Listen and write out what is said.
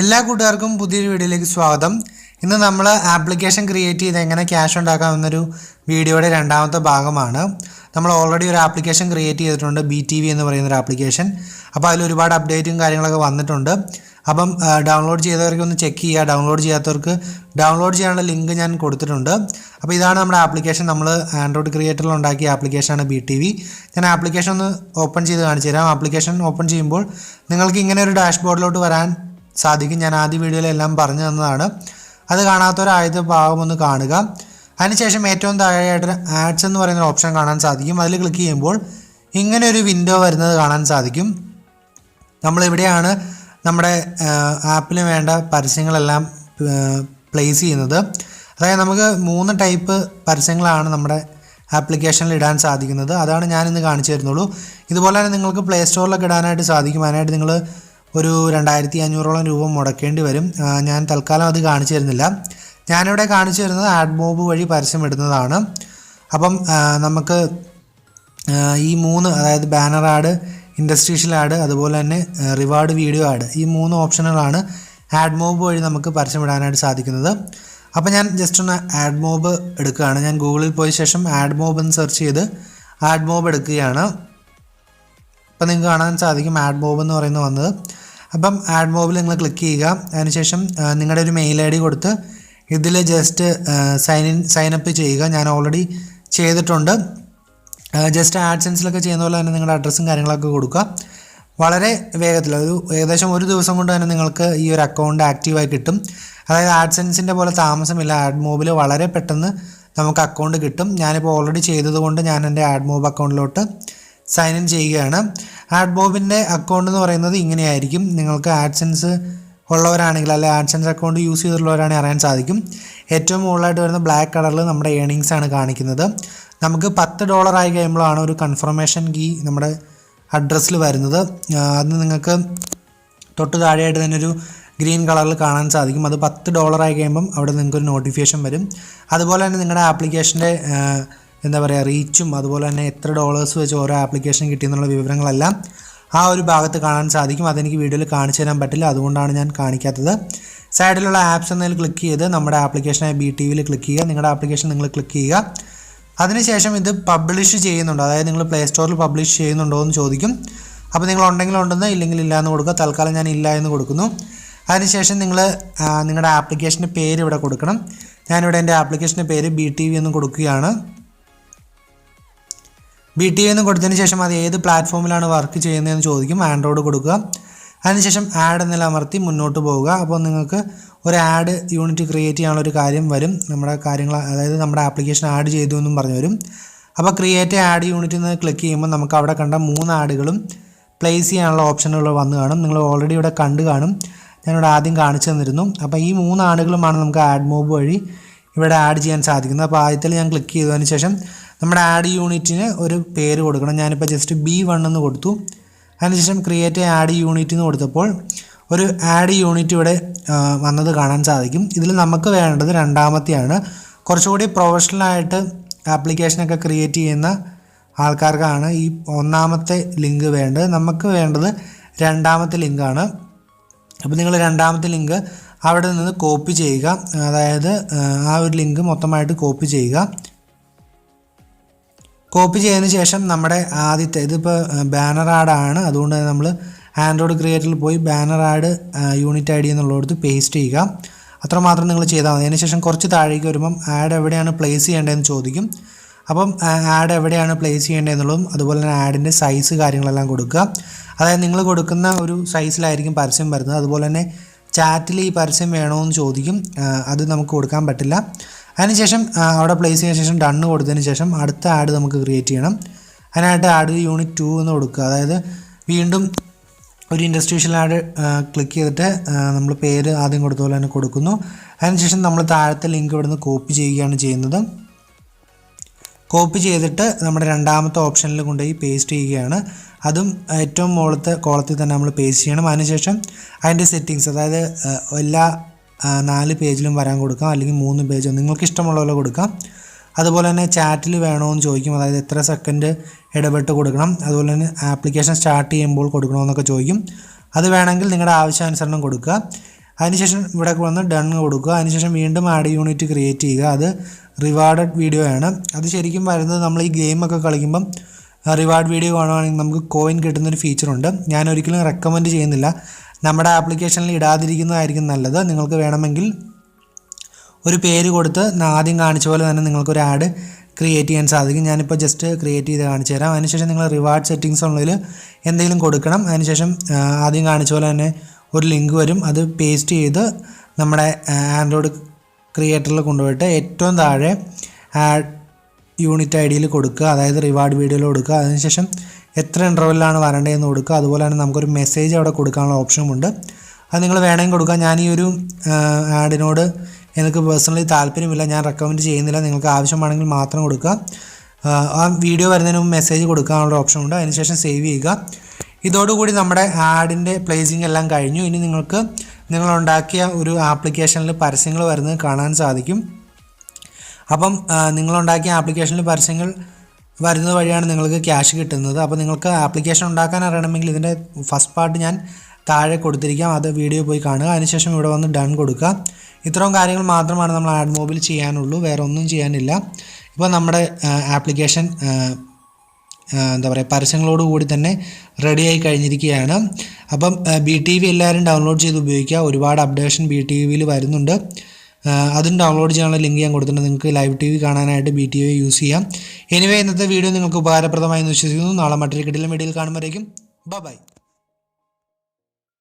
എല്ലാ കൂട്ടുകാർക്കും പുതിയൊരു വീഡിയോയിലേക്ക് സ്വാഗതം. ഇന്ന് നമ്മൾ ആപ്ലിക്കേഷൻ ക്രിയേറ്റ് ചെയ്ത് എങ്ങനെ ക്യാഷ് ഉണ്ടാക്കാമെന്നൊരു വീഡിയോയുടെ രണ്ടാമത്തെ ഭാഗമാണ്. നമ്മൾ ഓൾറെഡി ഒരു ആപ്ലിക്കേഷൻ ക്രിയേറ്റ് ചെയ്തിട്ടുണ്ട് ബി ടി വി എന്ന് പറയുന്ന ഒരു ആപ്ലിക്കേഷൻ. അപ്പോൾ അതിൽ ഒരുപാട് അപ്ഡേറ്റും കാര്യങ്ങളൊക്കെ വന്നിട്ടുണ്ട്. അപ്പം ഡൗൺലോഡ് ചെയ്തവർക്ക് ഒന്ന് ചെക്ക് ചെയ്യുക. ഡൗൺലോഡ് ചെയ്യാത്തവർക്ക് ഡൗൺലോഡ് ചെയ്യാനുള്ള ലിങ്ക് ഞാൻ കൊടുത്തിട്ടുണ്ട്. അപ്പോൾ ഇതാണ് നമ്മുടെ ആപ്ലിക്കേഷൻ. നമ്മൾ ആൻഡ്രോയിഡ് ക്രിയേറ്ററിൽ ഉണ്ടാക്കിയ ആപ്ലിക്കേഷനാണ് ബി ടി വി ഞാൻ ആപ്ലിക്കേഷൻ ഒന്ന് ഓപ്പൺ ചെയ്ത് കാണിച്ചു തരാം. ആപ്ലിക്കേഷൻ ഓപ്പൺ ചെയ്യുമ്പോൾ നിങ്ങൾക്ക് ഇങ്ങനെ ഒരു ഡാഷ്ബോർഡിലോട്ട് വരാൻ സാധിക്കും ഞാൻ ആദ്യ വീഡിയോയിലെല്ലാം പറഞ്ഞു തന്നതാണ്. അത് കാണാത്തൊരായത് ഭാഗം ഒന്ന് കാണുക. അതിനുശേഷം ഏറ്റവും താഴെയായിട്ട് ആഡ്സ് എന്ന് പറയുന്ന ഓപ്ഷൻ കാണാൻ സാധിക്കും. അതിൽ ക്ലിക്ക് ചെയ്യുമ്പോൾ ഇങ്ങനെ ഒരു വിൻഡോ വരുന്നത് കാണാൻ സാധിക്കും. നമ്മളിവിടെയാണ് നമ്മുടെ ആപ്പിന് വേണ്ട പരസ്യങ്ങളെല്ലാം പ്ലേസ് ചെയ്യുന്നത്. അതായത് നമുക്ക് മൂന്ന് ടൈപ്പ് പരസ്യങ്ങളാണ് നമ്മുടെ ആപ്ലിക്കേഷനിൽ ഇടാൻ സാധിക്കുന്നത്. അതാണ് ഞാനിന്ന് കാണിച്ചു തരുന്നുള്ളൂ. ഇതുപോലെ തന്നെ നിങ്ങൾക്ക് പ്ലേ സ്റ്റോറിലൊക്കെ ഇടാനായിട്ട് സാധിക്കും. അതിനായിട്ട് നിങ്ങൾ ഒരു രണ്ടായിരത്തി അഞ്ഞൂറോളം രൂപ മുടക്കേണ്ടി വരും. ഞാൻ തൽക്കാലം അത് കാണിച്ചു തരുന്നില്ല. ഞാനിവിടെ കാണിച്ചു തരുന്നത് ആഡ്മോബ് വഴി പരസ്യം ഇടുന്നതാണ്. അപ്പം നമുക്ക് ഈ മൂന്ന് അതായത് ബാനർ ആഡ് ഇൻഡസ്ട്രീഷ്യൽ ആഡ് അതുപോലെ തന്നെ റിവാർഡ് വീഡിയോ ആഡ് ഈ മൂന്ന് ഓപ്ഷനുകളാണ് ആഡ്മോബ് വഴി നമുക്ക് പരസ്യം ഇടാനായിട്ട് സാധിക്കുന്നത്. അപ്പോൾ ഞാൻ ജസ്റ്റ് ഒന്ന് ആഡ്മോബ് എടുക്കുകയാണ്. ഞാൻ ഗൂഗിളിൽ പോയ ശേഷം ആഡ്മോബ് എന്ന് സെർച്ച് ചെയ്ത് ആഡ്മോബ് എടുക്കുകയാണ്. അപ്പോൾ നിങ്ങൾക്ക് കാണാൻ സാധിക്കും ആഡ്മോബ് എന്ന് പറയുന്നത് വന്നത്. അപ്പം ആഡ് മോബിൽ നിങ്ങൾ ക്ലിക്ക് ചെയ്യുക. അതിനുശേഷം നിങ്ങളുടെ ഒരു മെയിൽ ഐ ഡി കൊടുത്ത് ഇതിൽ ജസ്റ്റ് സൈൻ ഇൻ സൈനപ്പ് ചെയ്യുക. ഞാൻ ഓൾറെഡി ചെയ്തിട്ടുണ്ട്. ജസ്റ്റ് ആഡ്സെൻസിലൊക്കെ ചെയ്യുന്ന പോലെ തന്നെ നിങ്ങളുടെ അഡ്രസ്സും കാര്യങ്ങളൊക്കെ കൊടുക്കുക. വളരെ വേഗത്തിൽ ഒരു ഏകദേശം ഒരു ദിവസം കൊണ്ട് തന്നെ നിങ്ങൾക്ക് ഈ ഒരു അക്കൗണ്ട് ആക്റ്റീവായി കിട്ടും. അതായത് ആഡ്സെൻസിന്റെ പോലെ താമസമില്ല. ആഡ് മോബിൽ വളരെ പെട്ടെന്ന് നമുക്ക് അക്കൗണ്ട് കിട്ടും. ഞാനിപ്പോൾ ഓൾറെഡി ചെയ്തതുകൊണ്ട് ഞാൻ എന്റെ ആഡ് മോബ് അക്കൗണ്ടിലോട്ട് സൈൻ ഇൻ ചെയ്യുകയാണ്. ആഡ് ബോബിന്റെ അക്കൗണ്ട് എന്ന് പറയുന്നത് ഇങ്ങനെയായിരിക്കും. നിങ്ങൾക്ക് ആഡ്സെൻസ് ഉള്ളവരാണെങ്കിൽ അല്ലെ ആഡ്സെൻസ് അക്കൗണ്ട് യൂസ് ചെയ്തിട്ടുള്ളവരാണെങ്കിൽ അറിയാൻ സാധിക്കും. ഏറ്റവും മുകളിലായിട്ട് വരുന്ന ബ്ലാക്ക് കളറിൽ നമ്മുടെ ഏണിങ്സ് ആണ് കാണിക്കുന്നത്. നമുക്ക് പത്ത് ഡോളർ ആയി കഴിയുമ്പോഴാണ് ഒരു കൺഫർമേഷൻ കീ നമ്മുടെ അഡ്രസ്സിൽ വരുന്നത്. അത് നിങ്ങൾക്ക് തൊട്ട് താഴെയായിട്ട് തന്നെ ഒരു ഗ്രീൻ കളറിൽ കാണാൻ സാധിക്കും. അത് പത്ത് ഡോളർ ആയി കഴിയുമ്പം അവിടെ നിങ്ങൾക്കൊരു നോട്ടിഫിക്കേഷൻ വരും. അതുപോലെ തന്നെ നിങ്ങളുടെ ആപ്ലിക്കേഷന്റെ എന്താ പറയുക റീച്ചും അതുപോലെ തന്നെ എത്ര ഡോളേഴ്സ് വെച്ച് ഓരോ ആപ്ലിക്കേഷൻ കിട്ടിയെന്നുള്ള വിവരങ്ങളെല്ലാം ആ ഒരു ഭാഗത്ത് കാണാൻ സാധിക്കും. അതെനിക്ക് വീഡിയോയിൽ കാണിച്ചു തരാൻ പറ്റില്ല. അതുകൊണ്ടാണ് ഞാൻ കാണിക്കാത്തത്. സൈഡിലുള്ള ആപ്സ് എന്നതിൽ ക്ലിക്ക് ചെയ്ത് നമ്മുടെ ആപ്ലിക്കേഷനായ ബി ടി വിയിൽ ക്ലിക്ക് ചെയ്യുക. നിങ്ങളുടെ ആപ്ലിക്കേഷൻ നിങ്ങൾ ക്ലിക്ക് ചെയ്യുക. അതിനുശേഷം ഇത് പബ്ലിഷ് ചെയ്യുന്നുണ്ട്. അതായത് നിങ്ങൾ പ്ലേ സ്റ്റോറിൽ പബ്ലിഷ് ചെയ്യുന്നുണ്ടോ എന്ന് ചോദിക്കും. അപ്പോൾ നിങ്ങൾ ഉണ്ടെങ്കിൽ ഉണ്ടെന്ന് ഇല്ലെങ്കിൽ ഇല്ല എന്ന് കൊടുക്കുക. തൽക്കാലം ഞാൻ ഇല്ല എന്ന് കൊടുക്കുന്നു. അതിനുശേഷം നിങ്ങൾ നിങ്ങളുടെ ആപ്ലിക്കേഷന്റെ പേര് ഇവിടെ കൊടുക്കണം. ഞാനിവിടെ എന്റെ ആപ്ലിക്കേഷന്റെ പേര് ബി ടി വി എന്ന് കൊടുക്കുകയാണ്. ബി ടി എന്ന് കൊടുത്തതിന് ശേഷം അത് ഏത് പ്ലാറ്റ്ഫോമിലാണ് വർക്ക് ചെയ്യുന്നതെന്ന് ചോദിക്കും. ആൻഡ്രോയിഡ് കൊടുക്കുക. അതിനുശേഷം ആഡ് എന്നെല്ലാം അമർത്തി മുന്നോട്ട് പോവുക. അപ്പോൾ നിങ്ങൾക്ക് ഒരു ആഡ് യൂണിറ്റ് ക്രിയേറ്റ് ചെയ്യാനുള്ള ഒരു കാര്യം വരും. നമ്മുടെ കാര്യങ്ങൾ അതായത് നമ്മുടെ ആപ്ലിക്കേഷൻ ആഡ് ചെയ്തു എന്നും പറഞ്ഞു വരും. അപ്പോൾ ക്രിയേറ്റ് ആഡ് യൂണിറ്റ് എന്ന് ക്ലിക്ക് ചെയ്യുമ്പോൾ നമുക്ക് അവിടെ കണ്ട മൂന്ന് ആഡുകളും പ്ലേസ് ചെയ്യാനുള്ള ഓപ്ഷനുകൾ വന്നു കാണും. നിങ്ങൾ ഓൾറെഡി ഇവിടെ കണ്ടു കാണും. ഞാനിവിടെ ആദ്യം കാണിച്ചു തന്നിരുന്നു. അപ്പോൾ ഈ മൂന്ന് ആഡുകളുമാണ് നമുക്ക് ആഡ് മോബ് വഴി ഇവിടെ ആഡ് ചെയ്യാൻ സാധിക്കുന്നത്. അപ്പോൾ ആദ്യത്തിൽ ഞാൻ ക്ലിക്ക് ചെയ്തതിന് ശേഷം നമ്മുടെ ആഡ് യൂണിറ്റിന് ഒരു പേര് കൊടുക്കണം. ഞാനിപ്പോൾ ജസ്റ്റ് ബി വൺ എന്ന് കൊടുത്തു. അതിനുശേഷം ക്രിയേറ്റ് ആഡ് യൂണിറ്റ് എന്ന് കൊടുത്തപ്പോൾ ഒരു ആഡ് യൂണിറ്റ് ഇവിടെ വന്നത് കാണാൻ സാധിക്കും. ഇതിൽ നമുക്ക് വേണ്ടത് രണ്ടാമത്തെയാണ്. കുറച്ചുകൂടി പ്രൊഫഷണലായിട്ട് ആപ്ലിക്കേഷനൊക്കെ ക്രിയേറ്റ് ചെയ്യുന്ന ആൾക്കാർക്കാണ് ഈ ഒന്നാമത്തെ ലിങ്ക് വേണ്ടത്. നമുക്ക് വേണ്ടത് രണ്ടാമത്തെ ലിങ്കാണ് അപ്പോൾ നിങ്ങൾ രണ്ടാമത്തെ ലിങ്ക് അവിടെ നിന്ന് കോപ്പി ചെയ്യുക. അതായത് ആ ഒരു ലിങ്ക് മൊത്തമായിട്ട് കോപ്പി ചെയ്യുക. കോപ്പി ചെയ്തതിന് ശേഷം നമ്മുടെ ആദ്യത്തെ ഇതിപ്പോൾ ബാനർ ആഡാണ് അതുകൊണ്ട് തന്നെ നമ്മൾ ആൻഡ്രോയിഡ് ക്രിയേറ്ററിൽ പോയി banner ad unit I D എന്നുള്ളിടത്ത് പേസ്റ്റ് ചെയ്യുക. അത്രമാത്രം നിങ്ങൾ ചെയ്താൽ മതി. അതിനുശേഷം കുറച്ച് താഴേക്ക് വരുമ്പം ആഡ് എവിടെയാണ് പ്ലേസ് ചെയ്യേണ്ടതെന്ന് ചോദിക്കും. അപ്പം ആഡ് എവിടെയാണ് പ്ലേസ് ചെയ്യേണ്ടതെന്നുള്ളതും അതുപോലെ തന്നെ ആഡിന്റെ സൈസ് കാര്യങ്ങളെല്ലാം കൊടുക്കുക. അതായത് നിങ്ങൾ കൊടുക്കുന്ന ഒരു സൈസിലായിരിക്കും പരസ്യം വരുന്നത്. അതുപോലെ തന്നെ ചാറ്റിൽ ഈ പരസ്യം വേണമെന്ന് ചോദിക്കും. അത് നമുക്ക് കൊടുക്കാൻ പറ്റില്ല. അതിനുശേഷം അവിടെ പ്ലേസ് ചെയ്ത ശേഷം ഡണ്ണ് കൊടുത്തതിന് ശേഷം അടുത്ത ആഡ് നമുക്ക് ക്രിയേറ്റ് ചെയ്യണം. അതിനായിട്ട് ആഡ് യൂണിറ്റ് ടു എന്ന് കൊടുക്കുക. അതായത് വീണ്ടും ഒരു ഇൻഡസ്ട്രീഷ്യൽ ആഡ് ക്ലിക്ക് ചെയ്തിട്ട് നമ്മൾ പേര് ആദ്യം കൊടുത്ത പോലെ തന്നെ കൊടുക്കുന്നു. അതിനുശേഷം നമ്മൾ താഴത്തെ ലിങ്ക് ഇവിടുന്ന് കോപ്പി ചെയ്യുകയാണ് ചെയ്യുന്നത്. കോപ്പി ചെയ്തിട്ട് നമ്മുടെ രണ്ടാമത്തെ ഓപ്ഷനിൽ കൊണ്ടുപോയി പേസ്റ്റ് ചെയ്യുകയാണ്. അതും ഏറ്റവും മുകളിലത്തെ കോളത്തിൽ തന്നെ നമ്മൾ പേസ്റ്റ് ചെയ്യണം. അതിനുശേഷം അതിന്റെ സെറ്റിങ്സ് അതായത് എല്ലാ നാല് പേജിലും വരാൻ കൊടുക്കാം. അല്ലെങ്കിൽ മൂന്ന് പേജോ. നിങ്ങൾക്ക് ഇഷ്ടമുള്ള പോലെ കൊടുക്കാം. അതുപോലെ തന്നെ ചാറ്റിൽ വേണമെന്ന് ചോദിക്കും. അതായത് എത്ര സെക്കൻഡ് ഇടപെട്ട് കൊടുക്കണം. അതുപോലെ തന്നെ ആപ്ലിക്കേഷൻ സ്റ്റാർട്ട് ചെയ്യുമ്പോൾ കൊടുക്കണമെന്നൊക്കെ ചോദിക്കും. അത് വേണമെങ്കിൽ നിങ്ങളുടെ ആവശ്യാനുസരണം കൊടുക്കുക. അതിനുശേഷം ഇവിടെ വന്ന് ഡൺ കൊടുക്കുക. അതിനുശേഷം വീണ്ടും ആഡ് യൂണിറ്റ് ക്രിയേറ്റ് ചെയ്യുക. അത് റിവാർഡഡ് വീഡിയോ ആണ്. അത് ശരിക്കും വരുന്നത് നമ്മൾ ഈ ഗെയിമൊക്കെ കളിക്കുമ്പം റിവാർഡ് വീഡിയോ കാണുവാണെങ്കിൽ നമുക്ക് കോയിൻ കിട്ടുന്നൊരു ഫീച്ചറുണ്ട് ഞാൻ ഒരിക്കലും റെക്കമെൻഡ് ചെയ്യുന്നില്ല. നമ്മുടെ ആപ്ലിക്കേഷനിൽ ഇടാതിരിക്കുന്നതായിരിക്കും നല്ലത്. നിങ്ങൾക്ക് വേണമെങ്കിൽ ഒരു പേര് കൊടുത്ത് ആദ്യം കാണിച്ച പോലെ തന്നെ നിങ്ങൾക്കൊരു ആഡ് ക്രിയേറ്റ് ചെയ്യാൻ സാധിക്കും. ഞാനിപ്പോൾ ജസ്റ്റ് ക്രിയേറ്റ് ചെയ്ത് കാണിച്ചു തരാം. അതിനുശേഷം നിങ്ങൾ റിവാർഡ് സെറ്റിങ്സ് ഉള്ളതിൽ എന്തെങ്കിലും കൊടുക്കണം. അതിനുശേഷം ആദ്യം കാണിച്ച പോലെ തന്നെ ഒരു ലിങ്ക് വരും. അത് പേസ്റ്റ് ചെയ്ത് നമ്മുടെ ആൻഡ്രോയിഡ് ക്രിയേറ്ററിൽ കൊണ്ടുപോയിട്ട് ഏറ്റവും താഴെ ആഡ് യൂണിറ്റ് ഐ ഡിയിൽ കൊടുക്കുക. അതായത് റിവാർഡ് വീഡിയോയിൽ കൊടുക്കുക. അതിനുശേഷം എത്ര ഇന്റർവെല്ലാണ് വരേണ്ടതെന്ന് കൊടുക്കുക. അതുപോലെ തന്നെ നമുക്കൊരു മെസ്സേജ് അവിടെ കൊടുക്കാനുള്ള ഓപ്ഷനുമുണ്ട് അത് നിങ്ങൾ വേണമെങ്കിൽ കൊടുക്കുക ഞാൻ ഈ ഒരു ആഡിനോട് എനിക്ക് പേഴ്സണലി താല്പര്യമില്ല. ഞാൻ റെക്കമെൻഡ് ചെയ്യുന്നില്ല. നിങ്ങൾക്ക് ആവശ്യമാണെങ്കിൽ മാത്രം കൊടുക്കുക. ആ, വീഡിയോ വരുന്നതിന് മുമ്പ് മെസ്സേജ് കൊടുക്കാനുള്ള ഓപ്ഷൻ ഉണ്ട്. അതിനുശേഷം സേവ് ചെയ്യുക. ഇതോടുകൂടി നമ്മുടെ ആഡിന്റെ പ്ലേസിംഗ് എല്ലാം കഴിഞ്ഞു. ഇനി നിങ്ങൾക്ക് നിങ്ങളുണ്ടാക്കിയ ഒരു ആപ്ലിക്കേഷനിൽ പരസ്യങ്ങൾ വരുന്നത് കാണാൻ സാധിക്കും. അപ്പം നിങ്ങളുണ്ടാക്കിയ ആപ്ലിക്കേഷനിൽ പരസ്യങ്ങൾ വരുന്നത് വഴിയാണ് നിങ്ങൾക്ക് ക്യാഷ് കിട്ടുന്നത്. അപ്പോൾ നിങ്ങൾക്ക് ആപ്ലിക്കേഷൻ ഉണ്ടാക്കാൻ അറിയണമെങ്കിൽ ഇതിന്റെ ഫസ്റ്റ് പാർട്ട് ഞാൻ താഴെ കൊടുത്തിരിക്കാം. അത് വീഡിയോ പോയി കാണുക. അതിനുശേഷം ഇവിടെ വന്ന് ഡൺ കൊടുക്കുക. ഇത്രയും കാര്യങ്ങൾ മാത്രമാണ് നമ്മൾ ആഡ് മൊബൈൽ ചെയ്യാനുള്ളൂ. വേറെ ഒന്നും ചെയ്യാനില്ല. ഇപ്പോൾ നമ്മുടെ ആപ്ലിക്കേഷൻ എന്താ പറയുക പരസ്യങ്ങളോട് കൂടി തന്നെ റെഡിയായി കഴിഞ്ഞിരിക്കുകയാണ്. അപ്പം ബി ടി വി എല്ലാവരും ഡൗൺലോഡ് ചെയ്ത് ഉപയോഗിക്കുക. ഒരുപാട് അപ്ഡേഷൻ ബി ടി വിയിൽ വരുന്നുണ്ട്. അതും ഡൗൺലോഡ് ചെയ്യാനുള്ള ലിങ്ക് ഞാൻ കൊടുത്തിട്ടുണ്ട്. നിങ്ങൾക്ക് ലൈവ് ടി വി കാണാനായിട്ട് ബി ടി വി യൂസ് ചെയ്യാം. എനിവേ ഇന്നത്തെ വീഡിയോ നിങ്ങൾക്ക് ഉപകാരപ്രദമായി എന്ന് വിശ്വസിക്കുന്നു. നാളെ മറ്റൊരു കിട്ടിലും വീഡിയോയിൽ കാണുമ്പോഴേക്കും ബൈ